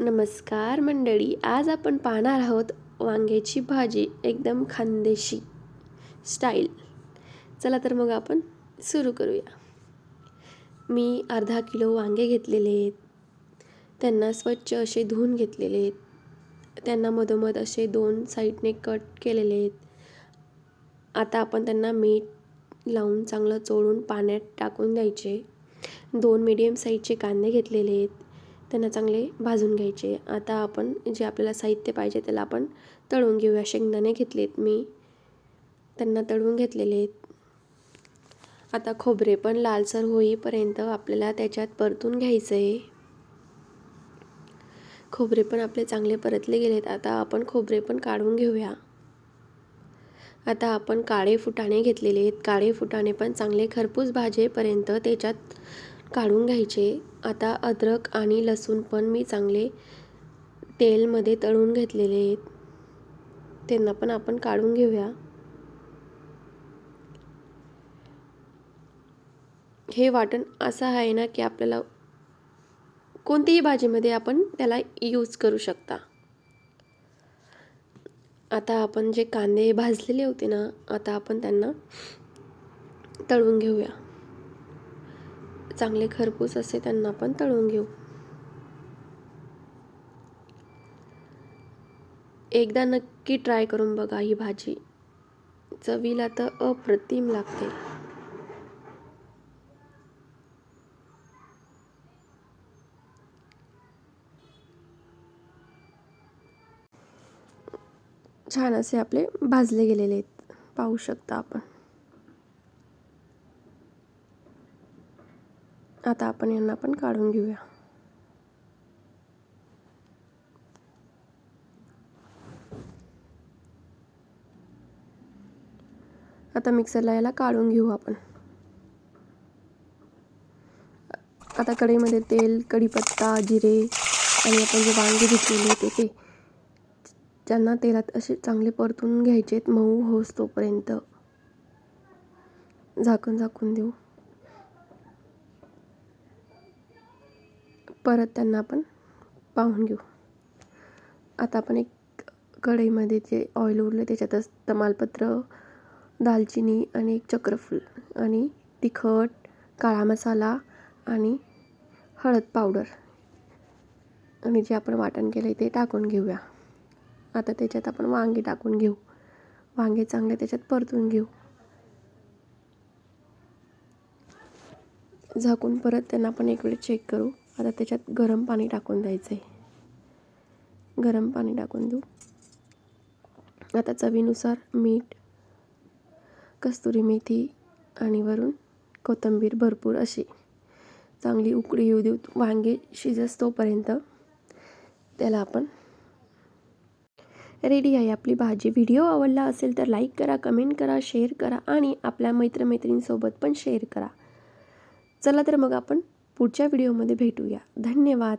नमस्कार मंडळी आज आपण पाहणार आहोत वांग्याची भाजी एकदम खानदेशी स्टाईल. चला तर मग आपण सुरू करूया. मी अर्धा किलो वांगे घेतलेले आहेत. त्यांना स्वच्छ असे धुवून घेतलेले आहेत. त्यांना मधोमध असे दोन साईडने कट केलेले आहेत. आता आपण त्यांना मीठ लावून चांगलं चोळून पाण्यात टाकून द्यायचे. दोन मीडियम साईजचे कांदे घेतलेले आहेत. त्यांना चांगले भाजून घ्यायचे. आता आपण जे आपल्याला साहित्य पाहिजे त्याला आपण तळून घेऊया. शेंगदाणे घेतलेत मी. त्यांना तळून घेतलेले आहेत. आता खोबरे पण लालसर होईपर्यंत आपल्याला त्याच्यात परतून घ्यायचं आहे खोबरे पण आपले चांगले परतले गेलेत. आता आपण खोबरे पण काढून घेऊया. आता आपण काळे फुटाणे घेतलेले आहेत. काळे फुटाणे पण चांगले खरपूस भाजेपर्यंत त्याच्यात काढून घ्यायचे. आता अद्रक आणि लसूण पण मी चांगले तेलमध्ये तळून घेतलेले आहेत. त्यांना पण आपण काढून घेऊया. हे वाटण असं आहे ना की आपल्याला कोणतीही भाजीमध्ये आपण त्याला यूज करू शकता. आता आपण जे कांदे भाजलेले होते ना आता आपण त्यांना तळून घेऊया. चांगले खरपूस असे त्यांना पण तळून घेऊ. एकदा नक्की ट्राय करून बघा ही भाजी. चवीला तर अप्रतिम लागते. छान असे आपले भाजले गेलेले आहेत. पाहू शकता आपण. आता आपण यांना पण काढून घेऊया. आता मिक्सरला याला काढून घेऊ आपण. आता कढईमध्ये तेल कढीपत्ता जिरे आणि आपण जे वांगे घेतलेले होते ते त्यांना तेलात असे चांगले परतून घ्यायचे मऊ होस तोपर्यंत झाकण झाकून देऊ. परत त्यांना आपण पाहून घेऊ. आता आपण एक कढईमध्ये जे ऑइल उरलं त्याच्यातच तमालपत्र दालचिनी आणि एक चक्रफूल आणि तिखट काळा मसाला आणि हळद पावडर आणि जे आपण वाटण केलं आहे ते टाकून घेऊया. आता त्याच्यात आपण वांगे टाकून घेऊ. वांगे चांगले त्याच्यात परतून घेऊ. झाकून परत त्यांना आपण एक वेळ चेक करू. आता त्याच्यात गरम पाणी टाकून द्यायचं आहे गरम पाणी टाकून देऊ. आता चवीनुसार मीठ कस्तुरी मेथी आणि वरून कोथिंबीर भरपूर अशी चांगली उकळी येऊ देऊ. वांगे शिजस तोपर्यंत त्याला आपण रेडी आहे. आपली भाजी. व्हिडिओ आवडला असेल तर लाईक करा कमेंट करा शेअर करा आणि आपल्या मैत्रमैत्रिणींसोबत पण शेअर करा. चला तर मग आपण पुढच्या व्हिडिओमध्ये भेटूया. धन्यवाद.